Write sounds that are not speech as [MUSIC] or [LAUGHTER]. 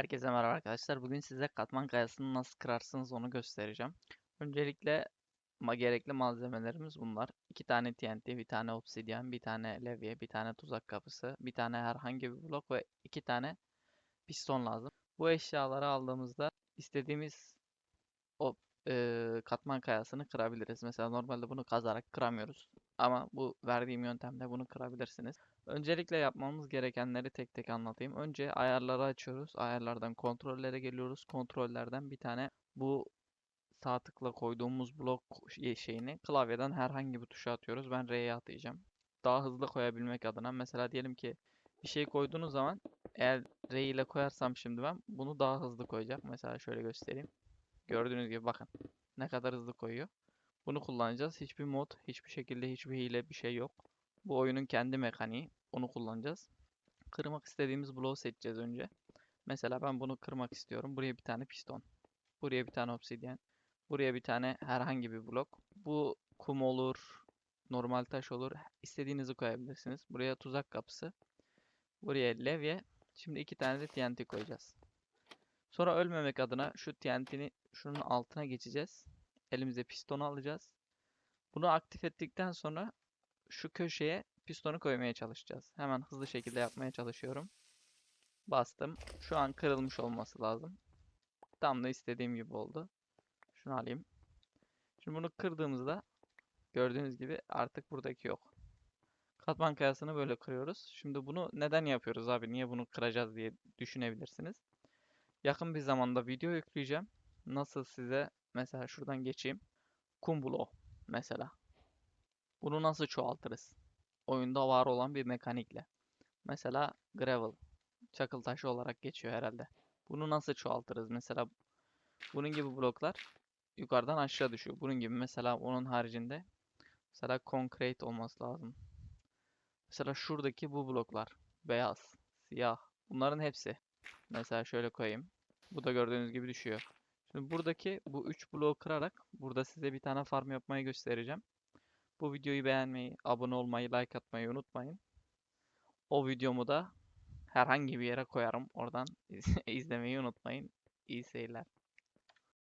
Herkese merhaba arkadaşlar. Bugün size katman kayasını nasıl kırarsınız onu göstereceğim. Öncelikle gerekli malzemelerimiz bunlar. İki tane TNT, bir tane obsidyen, bir tane levye, bir tane tuzak kapısı, bir tane herhangi bir blok ve iki tane piston lazım. Bu eşyaları aldığımızda istediğimiz o eee, katman kayasını kırabiliriz. Mesela normalde bunu kazarak kıramıyoruz. Ama bu verdiğim yöntemle bunu kırabilirsiniz. Öncelikle yapmamız gerekenleri tek tek anlatayım. Önce ayarları açıyoruz. Ayarlardan kontrollere geliyoruz. Kontrollerden bir tane bu sağ tıkla koyduğumuz blok şey- şeyini klavyeden herhangi bir tuşa atıyoruz. Ben R'ye atayacağım. Daha hızlı koyabilmek adına. Mesela diyelim ki bir şey koyduğunuz zaman eğer R ile koyarsam şimdi ben bunu daha hızlı koyacak. Mesela şöyle göstereyim. Gördüğünüz gibi bakın ne kadar hızlı koyuyor. Bunu kullanacağız. Hiçbir mod, hiçbir şekilde hiçbir hile bir şey yok. Bu oyunun kendi mekaniği. Onu kullanacağız. Kırmak istediğimiz bloğu seçeceğiz önce. Mesela ben bunu kırmak istiyorum. Buraya bir tane piston. Buraya bir tane obsidyen. Buraya bir tane herhangi bir blok. Bu kum olur, normal taş olur. İstediğinizi koyabilirsiniz. Buraya tuzak kapısı. Buraya levye. Şimdi iki tane de TNT koyacağız. Sonra ölmemek adına şu TNT'ni şunun altına geçeceğiz. Elimize pistonu alacağız. Bunu aktif ettikten sonra şu köşeye pistonu koymaya çalışacağız. Hemen hızlı şekilde yapmaya çalışıyorum. Bastım. Şu an kırılmış olması lazım. Tam da istediğim gibi oldu. Şunu alayım. Şimdi bunu kırdığımızda gördüğünüz gibi artık buradaki yok. Katman kayasını böyle kırıyoruz. Şimdi bunu neden yapıyoruz abi? Niye bunu kıracağız diye düşünebilirsiniz. Yakın bir zamanda video yükleyeceğim. Nasıl size mesela şuradan geçeyim. Kum bloğu mesela. Bunu nasıl çoğaltırız? Oyunda var olan bir mekanikle. Mesela gravel, çakıl taşı olarak geçiyor herhalde. Bunu nasıl çoğaltırız? Mesela bunun gibi bloklar yukarıdan aşağı düşüyor. Bunun gibi mesela onun haricinde mesela concrete olması lazım. Mesela şuradaki bu bloklar beyaz, siyah bunların hepsi. Mesela şöyle koyayım. Bu da gördüğünüz gibi düşüyor. Şimdi buradaki bu 3 bloğu kırarak burada size bir tane farm yapmayı göstereceğim. Bu videoyu beğenmeyi, abone olmayı, like atmayı unutmayın. O videomu da herhangi bir yere koyarım. Oradan [LAUGHS] izlemeyi unutmayın. İyi seyirler.